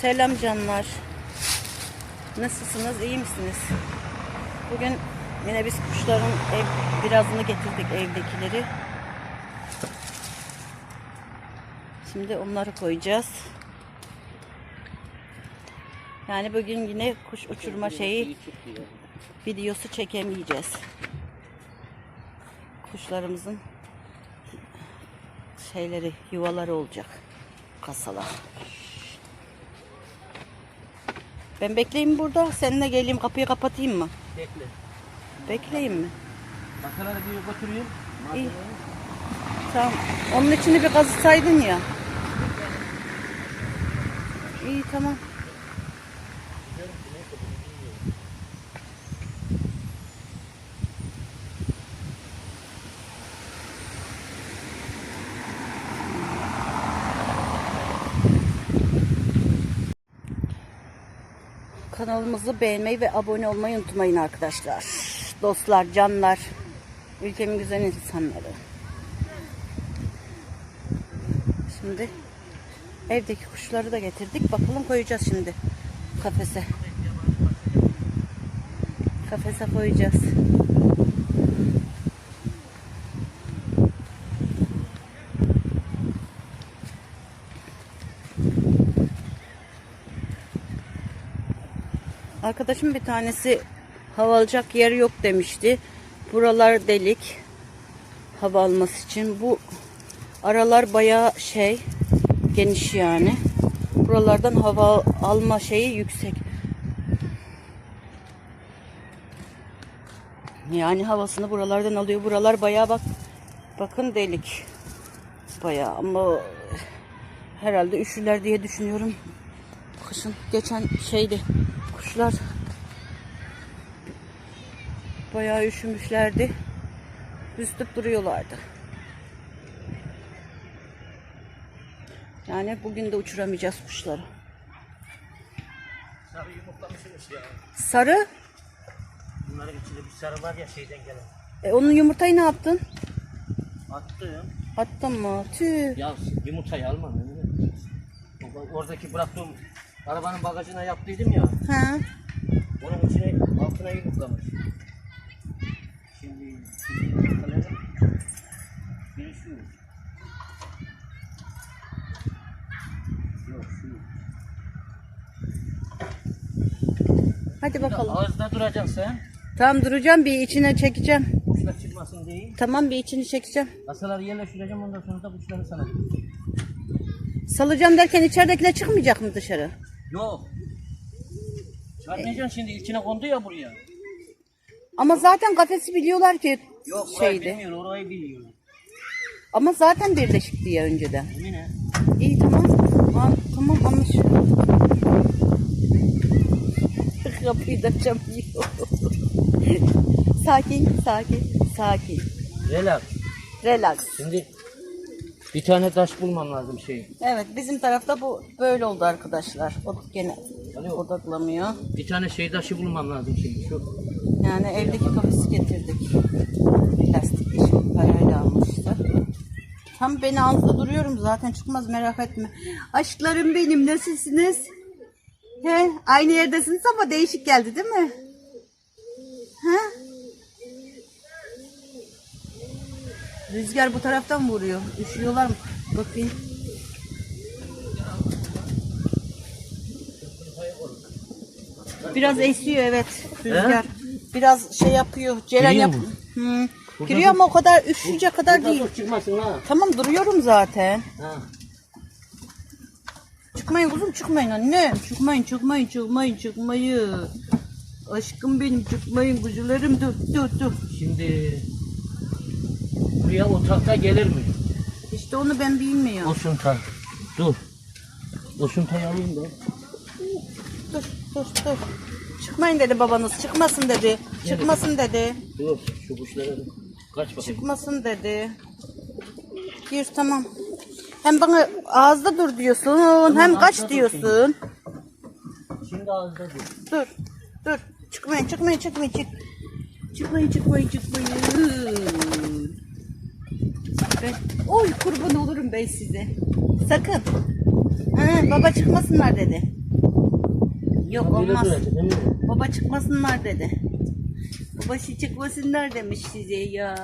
Selam canlar. Nasılsınız? iyi misiniz? Bugün yine biz kuşların ev, birazını getirdik evdekileri. Şimdi onları koyacağız. Yani bugün yine kuş uçurma şeyi videosu çekemeyeceğiz. Kuşlarımızın şeyleri, yuvaları olacak. Kasalar. Ben bekleyeyim burada. Seninle geleyim kapıyı kapatayım mı? Bekle. Bekleyeyim mi? Masaları bir götüreyim. İyi. Tamam. Onun içini bir kazısaydın ya. İyi tamam. Kanalımızı beğenmeyi ve abone olmayı unutmayın arkadaşlar. Dostlar, canlar, ülkemin güzel insanları. Şimdi evdeki kuşları da getirdik. Bakalım koyacağız şimdi kafese. Kafese koyacağız. Arkadaşım bir tanesi hava alacak yer yok demişti. Buralar delik. Hava alması için. Bu aralar bayağı şey geniş yani. Buralardan hava alma şeyi yüksek. Yani havasını buralardan alıyor. Buralar bayağı bak bakın delik. Bayağı ama herhalde üşürler diye düşünüyorum. Kışın geçen şeydi kuşlar bayağı üşümüşlerdi. Üstüp duruyorlardı. Yani bugün de uçuramayacağız kuşları. Sarı yumurtlamışsınız ya. Sarı, Bunların içinde bir sarı var ya şeyden gelen. e, onun yumurtayı ne yaptın? Attım. Attın mı? Tüh. Ya yumurtayı alma. Oradaki bıraktığım arabanın bagajına yaptıydım ya. Ha. Onun içine altına yumurtlamış. Şimdi şimdi yumurtaları biri şu. Yok şu. Hadi bakalım. Ağızda duracaksın sen. Tamam duracağım bir içine çekeceğim. Kuşlar çıkmasın diye. Tamam bir içini çekeceğim. Kasaları yerleştireceğim ondan sonra da kuşları sana. Salacağım derken içeridekiler çıkmayacak mı dışarı? Yok. Çıkartmayacaksın şimdi içine kondu ya buraya. Ama zaten kafesi biliyorlar ki Yok orayı şeydi. bilmiyor orayı biliyor. Ama zaten birleşik diye önceden. Yemin et. İyi tamam. Ha, tamam anlaşıldı. Kapıyı da açamıyor. sakin, sakin, sakin. Relax. Relax. Şimdi bir tane taş bulmam lazım şey. Evet bizim tarafta bu böyle oldu arkadaşlar. O gene Alo. odaklamıyor. Bir tane şey taşı bulmam lazım şimdi. Şu Yani evdeki kafesi getirdik. Plastik bir şey parayla almıştı. Tam beni ağızda duruyorum zaten çıkmaz merak etme. Aşklarım benim nasılsınız? He, aynı yerdesiniz ama değişik geldi değil mi? Ha? Rüzgar bu taraftan vuruyor. Üşüyorlar mı? Bakayım. Biraz esiyor evet rüzgar. Biraz şey yapıyor. Ceren Giriyor yap. mu? Hı. Giriyor ama o kadar üşüyecek kadar değil. çıkmasın ha. Tamam duruyorum zaten. Ha. Çıkmayın kuzum çıkmayın annem. Çıkmayın çıkmayın çıkmayın çıkmayın. Aşkım benim çıkmayın kuzularım dur dur dur. Şimdi buraya o tahta gelir mi? İşte onu ben bilmiyorum. O sunta. Dur. O suntayı alayım da. Dur dur dur. Çıkmayın dedi babanız. Çıkmasın dedi. Çıkmasın dedi. Dur şu kuşlara. Kaç bakalım. Çıkmasın dedi. Gir tamam. Hem bana ağızda dur diyorsun hem ağızda kaç dur diyorsun. Şimdi ağızda dur. Dur dur. Çıkmayın çıkmayın çıkmayın çık. Çıkmayın çıkmayın çıkmayın. Ben, oy kurban olurum ben size. Sakın. Ha, baba çıkmasınlar dedi. Yok olmaz. Baba çıkmasınlar dedi. Babası çıkmasınlar demiş size ya.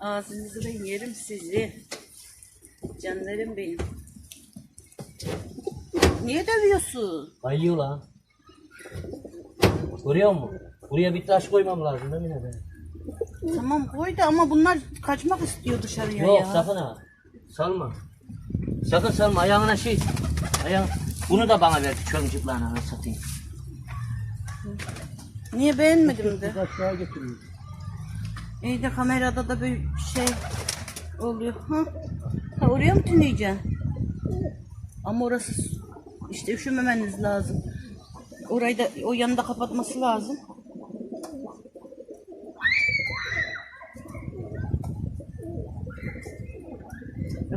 Ağzınızı ben yerim sizi. Canlarım benim. Niye dövüyorsun? Kayıyor lan. Görüyor musun? Buraya bir taş koymam lazım değil mi be? Tamam koy da ama bunlar kaçmak istiyor dışarıya Yok ya. sakın ha. Salma. Sakın salma ayağına şey. Ayağın. Bunu da bana ver ben satayım. Niye beğenmedim de? Kaç daha getireyim. İyi de kamerada da bir şey oluyor. Ha? ha oraya mı tüneyeceksin? Ama orası işte üşümemeniz lazım. Orayı da o yanı da kapatması lazım.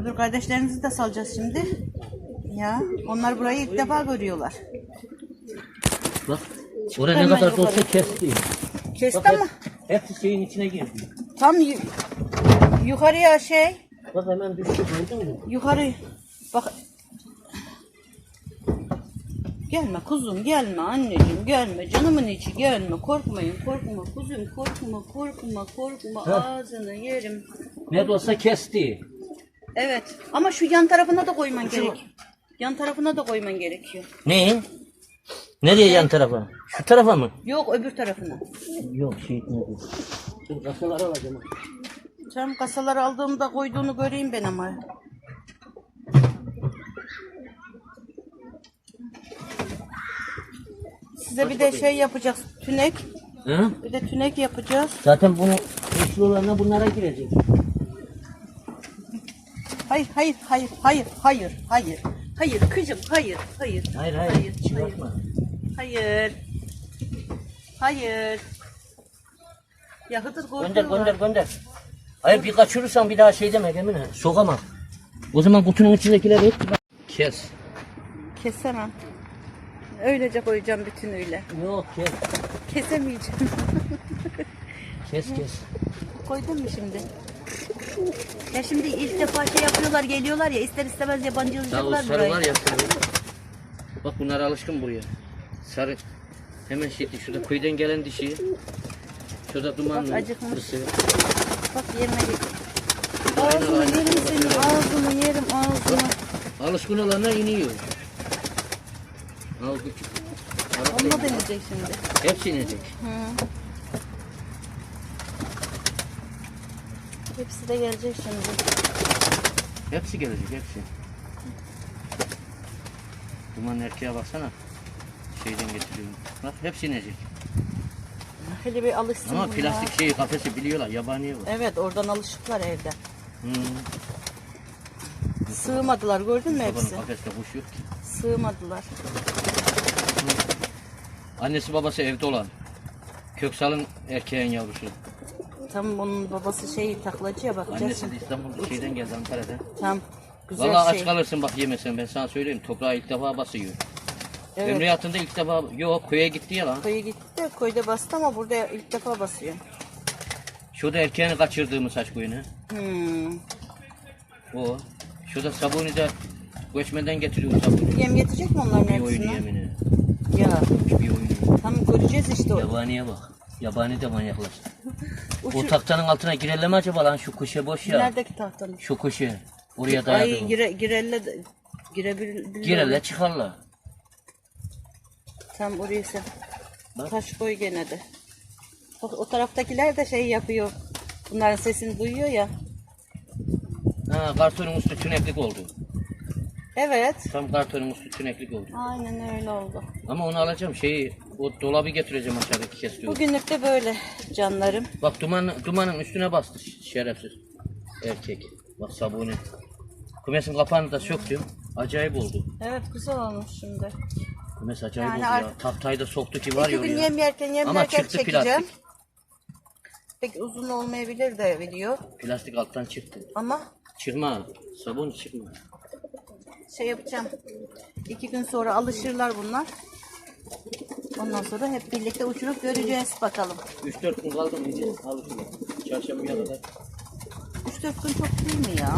Öbür kardeşlerinizi de salacağız şimdi. Ya onlar burayı ilk defa görüyorlar. Bak. Oraya ne Hemen kadar da olsa yukarı. kesti. Kesti Bak ama hep, hepsi şeyin içine girdi. tam yu- yukarıya şey Bak hemen düştü gördün mü? Yukarı bak. Gelme kuzum gelme anneciğim gelme canımın içi gelme korkmayın korkma kuzum korkma korkma korkma ağzını yerim. Ne de olsa kesti. Evet ama şu yan tarafına da koyman gerek. Yan tarafına da koyman gerekiyor. Ne? Nereye yan tarafa? Şu tarafa mı? Yok öbür tarafına. Yok şey etmedi. Dur kasaları alacağım. Tam kasaları aldığımda koyduğunu göreyim ben ama. Size bir de şey yapacağız. Tünek. Hı? Bir de tünek yapacağız. Zaten bunu uçlularına bunlara girecek. Hayır, hayır, hayır, hayır, hayır, hayır. Hayır kızım, hayır, hayır. Hayır hayır, hayır, çıkartma. hayır. Hayır. Ya Hıdır Gönder korkuyorlar. gönder gönder. Hayır bir kaçırırsan bir daha şey deme Emine. Sokamam. O zaman kutunun içindekileri hep kes. Kesemem. Öylece koyacağım bütünüyle. Yok kes. Kesemeyeceğim. Kes kes. Koydun mu şimdi? Ya şimdi ilk defa şey yapıyorlar, geliyorlar ya ister istemez Daha o yabancılayacaklar sarı burayı. var ya sarı. Bak bunlar alışkın buraya. Sarı. Hemen şey şurada köyden gelen dişi. Şurada dumanlı. Acıkmış. fısı. Bak yerine git. Ağzını yerim senin, ağzını yerim, ağzını. Alışkın olanlar iniyor. Al küçük. Onunla deneyecek şimdi. Hepsi inecek. Hı. Hepsi de gelecek şimdi. Hepsi gelecek hepsi. Duman erkeğe baksana. Şeyden getiriyorum. Bak hepsi inecek. Hele bir alışsın Ama bunlar. plastik şeyi kafesi biliyorlar. Yabaniye bu. Evet oradan alışıklar evde. Hmm. Sığmadılar gördün mü hepsi? kafeste kuş yok ki. Sığmadılar. Annesi babası evde olan. Köksal'ın erkeğin yavrusu. Tam onun babası şey taklacı ya bakacağız Annesi şimdi. de İstanbul şeyden geldi Ankara'dan. Tam güzel Vallahi şey. aç kalırsın bak yemesen ben sana söyleyeyim. Toprağa ilk defa basıyor. Evet. Ömrü hayatında ilk defa yok köye gitti ya lan. Koyu gitti de koyda bastı ama burada ilk defa basıyor. Şurada erkeğini kaçırdığımız saç koyunu. Hmm. O. Şurada sabuni de göçmeden getiriyor sabuni. Yem getirecek mi onların Bir oyunu hepsini? yemini. Ya Bir oyunu. tam göreceğiz işte o. Yabaniye bak. Yabani de manyaklaştı. O tahtanın altına girelim mi acaba lan şu kuşe boş ya. Neredeki tahtanın? Şu kuşe. Oraya Ay dayadı. gire, girelle de, girebilir. Girerler çıkarlar. Tam oraya sen. Bak. Taş koy gene de. Bak o taraftakiler de şey yapıyor. Bunların sesini duyuyor ya. Ha kartonun üstü tüneklik oldu. Evet. Tam kartonun üstü tüneklik oldu. Aynen öyle oldu. Ama onu alacağım şeyi o dolabı getireceğim aşağıdaki kesiyor. Bugünlük de böyle canlarım. Bak duman, dumanın üstüne bastı şerefsiz erkek. Bak sabuni. Kumesin kapağını da söktüm. Acayip oldu. Evet güzel olmuş şimdi. Kumes acayip Yani oldu ya. artık- Tahtayı da soktu ki var İki ya gün oraya. yem yerken yem Ama yerken çıktı çekeceğim. plastik. Pek uzun olmayabilir de video. Plastik alttan çıktı. Ama Çıkma. Sabun çıkma. şey yapacağım. İki gün sonra alışırlar bunlar. Ondan sonra hep birlikte uçurup göreceğiz bakalım. 3-4 gün kaldı mı iyice? Al şunu. Çarşambaya kadar. 3-4 gün çok değil mi ya?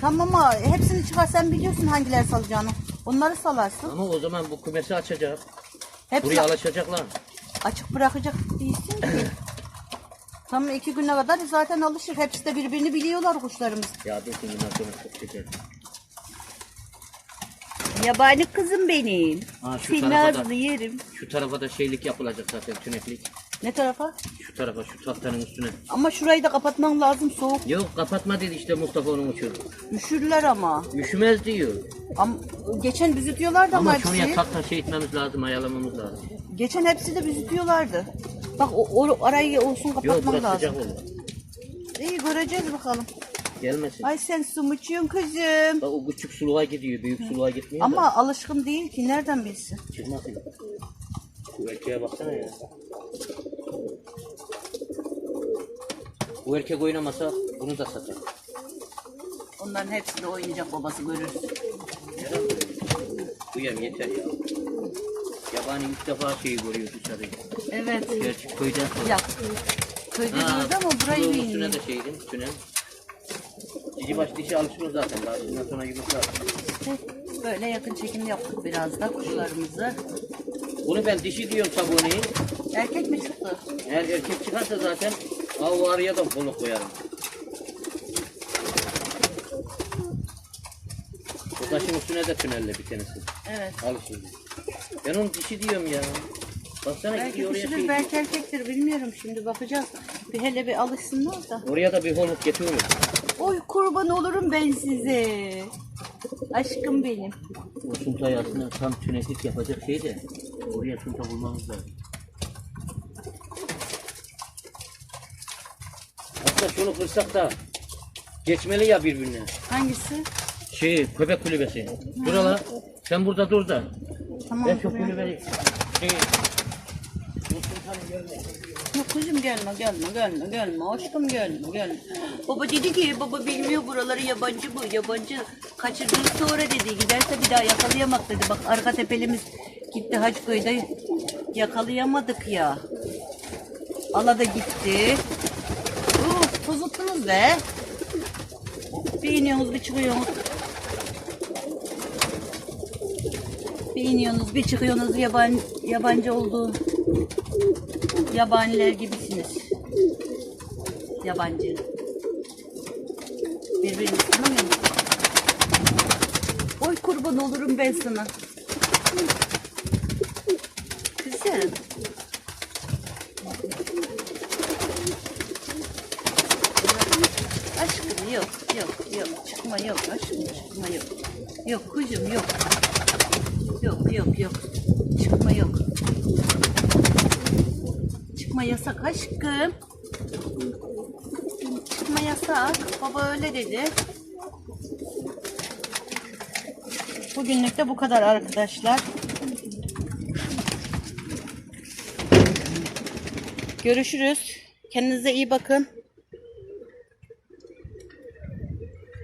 Tamam ama hepsini çıkar sen biliyorsun hangileri salacağını. Onları salarsın. Ama o zaman bu kümesi açacak. Hepsi Buraya alışacaklar. açık bırakacak değilsin ki. Tam iki güne kadar zaten alışır. Hepsi de birbirini biliyorlar kuşlarımız. Ya dur şimdi sonra çok çeker. Yabani kızım benim. Ha, şu Senin tarafa da- ağzını yerim. Şu tarafa da şeylik yapılacak zaten tüneklik. Ne tarafa? Şu tarafa şu tahtanın üstüne. Ama şurayı da kapatman lazım soğuk. Yok kapatma dedi işte Mustafa onun için. Üşürler ama. Üşümez diyor. Ama geçen büzütüyorlardı ama, Ama hepsi. şuraya tahta şey etmemiz lazım, ayarlamamız lazım. Geçen hepsi de büzütüyorlardı. Bak o, o arayı olsun Yok kapatman burası lazım. sıcak olur. İyi göreceğiz bakalım. Gelmesin. Ay sen su mu içiyorsun kızım? Bak o küçük suluğa gidiyor, büyük suluğa gitmiyor da. Ama alışkın değil ki nereden bilsin? Çıkmasın. Bu erkeğe baksana ya. Bu erkek oynamasa bunu da satar. Onların hepsi de oynayacak babası görürsün. Bu yem yeter ya. Yabani ilk defa şeyi görüyor dışarıyı. Evet. Gerçi köyden sonra. Ya. Köyde gördü ama burayı suluğun bilmiyor. üstüne de şeydim, tünen. Cici baş dişi alışmış zaten. Daha bundan sonra yumurtlar. Böyle yakın çekim yaptık biraz da kuşlarımızı. Bunu ben dişi diyorum sabuni. Erkek mi çıktı? Eğer erkek çıkarsa zaten av arıya da konuk koyarım. Bu taşın üstüne de tünelle bir tanesi. Evet. Al şimdi. Ben onu dişi diyorum ya. Baksana Belki gidiyor oraya dişidir şey. belki erkektir bilmiyorum şimdi bakacağız. Bir hele bir alışsınlar da. Oraya da bir holuk getiriyor. Oy kurban olurum ben size. Aşkım benim. O suntayı aslında tam tüneklik yapacak şey de oraya sunta bulmamız lazım. Hatta şunu kırsak da geçmeli ya birbirine. Hangisi? Şey köpek kulübesi. Dur hala. Sen burada dur da. Tamam. Ben şu kulübeyi şey bu sultanı görme. Kızım gelme gelme gelme gelme aşkım gelme gelme. Baba dedi ki baba bilmiyor buraları yabancı bu yabancı. Kaçırdığını sonra dedi giderse bir daha yakalayamak dedi. Bak arka tepelimiz gitti Hacıköy'de yakalayamadık ya. Ala da gitti. Uf tozuttunuz be. Bir iniyorsunuz bir çıkıyorsunuz. Bir iniyorsunuz bir çıkıyorsunuz yaban, yabancı olduğu Yabaniler gibisiniz. Yabancı. Birbirini tanımıyor? Oy kurban olurum ben sana. Kızım. Aşkım yok, yok, yok. Çıkma yok, aşkım çıkma yok. Yok kuzum yok. Yok, yok, yok. Çıkma yok. Yasak aşkım. Çıkma yasak. Baba öyle dedi. Bugünlük de bu kadar arkadaşlar. Görüşürüz. Kendinize iyi bakın.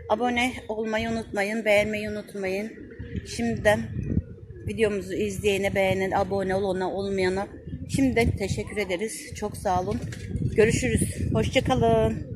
Abone olmayı unutmayın. Beğenmeyi unutmayın. Şimdiden videomuzu izleyene, beğenen, abone olana, olmayana şimdiden teşekkür ederiz. Çok sağ olun. Görüşürüz. Hoşçakalın.